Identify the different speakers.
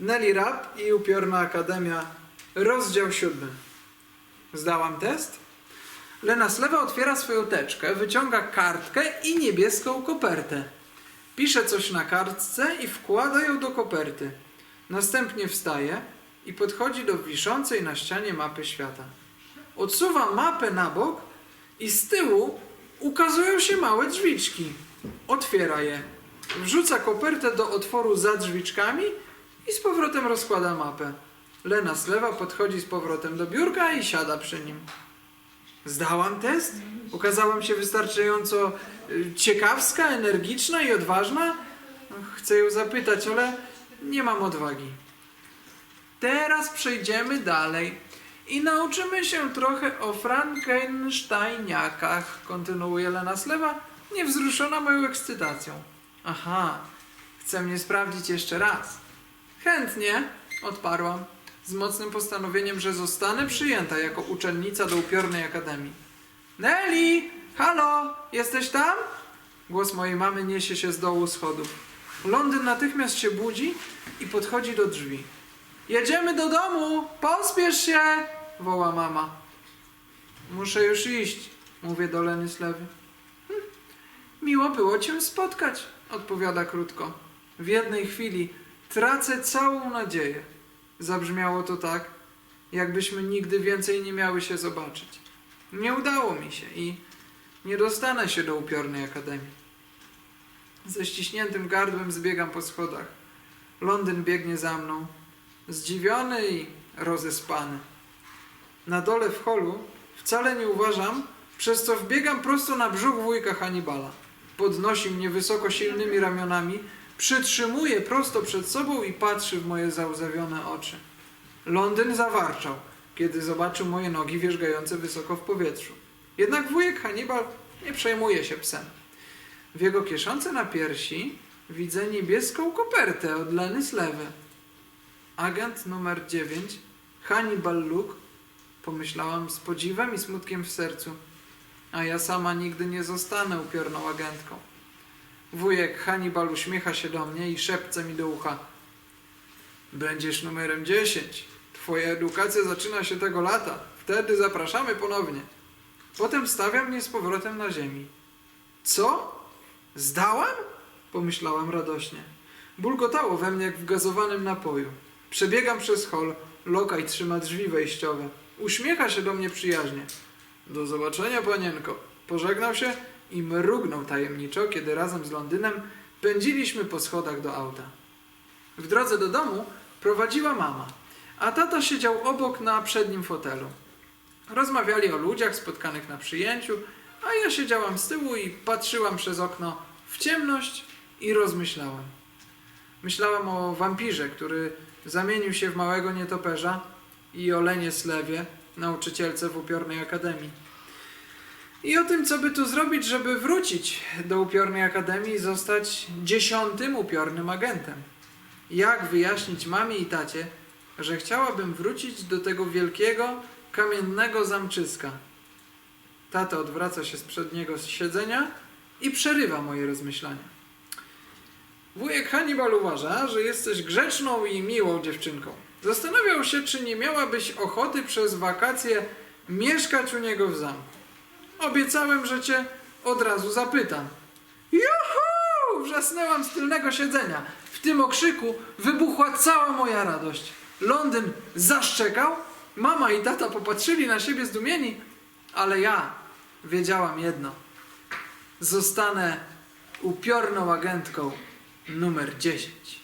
Speaker 1: Nelly Rap i Upiorna Akademia, rozdział siódmy. Zdałam test? Lena Slewa otwiera swoją teczkę, wyciąga kartkę i niebieską kopertę. Pisze coś na kartce i wkłada ją do koperty. Następnie wstaje i podchodzi do wiszącej na ścianie mapy świata. Odsuwa mapę na bok i z tyłu ukazują się małe drzwiczki. Otwiera je. Wrzuca kopertę do otworu za drzwiczkami i z powrotem rozkłada mapę. Lena Slewa podchodzi z powrotem do biurka i siada przy nim. Zdałam test? Ukazałam się wystarczająco y, ciekawska, energiczna i odważna? Chcę ją zapytać, ale nie mam odwagi. Teraz przejdziemy dalej i nauczymy się trochę o Frankensteiniakach, kontynuuje Lena Slewa, niewzruszona moją ekscytacją. Aha, chce mnie sprawdzić jeszcze raz. Chętnie, odparłam, z mocnym postanowieniem, że zostanę przyjęta jako uczennica do upiornej akademii. Nelly! Halo! Jesteś tam? Głos mojej mamy niesie się z dołu schodów. Londyn natychmiast się budzi i podchodzi do drzwi. Jedziemy do domu! Pospiesz się! woła mama. Muszę już iść, mówię do Leny Slewy. Hm, miło było cię spotkać, odpowiada krótko. W jednej chwili tracę całą nadzieję. Zabrzmiało to tak, jakbyśmy nigdy więcej nie miały się zobaczyć. Nie udało mi się i nie dostanę się do upiornej akademii. Ze ściśniętym gardłem zbiegam po schodach. Londyn biegnie za mną, zdziwiony i rozespany. Na dole w holu wcale nie uważam, przez co wbiegam prosto na brzuch wujka Hannibala. Podnosi mnie wysoko silnymi ramionami, przytrzymuje prosto przed sobą i patrzy w moje załzawione oczy. Londyn zawarczał, kiedy zobaczył moje nogi wierzgające wysoko w powietrzu. Jednak wujek Hannibal nie przejmuje się psem. W jego kieszonce na piersi widzę niebieską kopertę od Leny Slewy. Agent numer 9, Hannibal Luke, pomyślałam z podziwem i smutkiem w sercu. A ja sama nigdy nie zostanę upiorną agentką. Wujek Hannibal uśmiecha się do mnie i szepce mi do ucha. Będziesz numerem 10. Twoja edukacja zaczyna się tego lata. Wtedy zapraszamy ponownie. Potem stawia mnie z powrotem na ziemi. Co? Zdałam? Pomyślałam radośnie. Bulgotało we mnie jak w gazowanym napoju. Przebiegam przez hol, lokaj trzyma drzwi wejściowe. Uśmiecha się do mnie przyjaźnie. Do zobaczenia, panienko. Pożegnał się i mrugnął tajemniczo, kiedy razem z Londynem pędziliśmy po schodach do auta. W drodze do domu prowadziła mama, a tata siedział obok na przednim fotelu. Rozmawiali o ludziach spotkanych na przyjęciu, a ja siedziałam z tyłu i patrzyłam przez okno w ciemność i rozmyślałam. Myślałam o wampirze, który zamienił się w małego nietoperza i o Lenie Slewie, nauczycielce w upiornej akademii. I o tym, co by tu zrobić, żeby wrócić do upiornej akademii i zostać dziesiątym upiornym agentem. Jak wyjaśnić mamie i tacie, że chciałabym wrócić do tego wielkiego, kamiennego zamczyska. Tata odwraca się z przedniego siedzenia i przerywa moje rozmyślania. Wujek Hannibal uważa, że jesteś grzeczną i miłą dziewczynką. Zastanawiał się, czy nie miałabyś ochoty przez wakacje mieszkać u niego w zamku. Obiecałem, że cię od razu zapytam. Juhu! Wrzasnęłam z tylnego siedzenia. W tym okrzyku wybuchła cała moja radość. Londyn zaszczekał, mama i tata popatrzyli na siebie zdumieni, ale ja wiedziałam jedno. Zostanę upiorną agentką numer 10.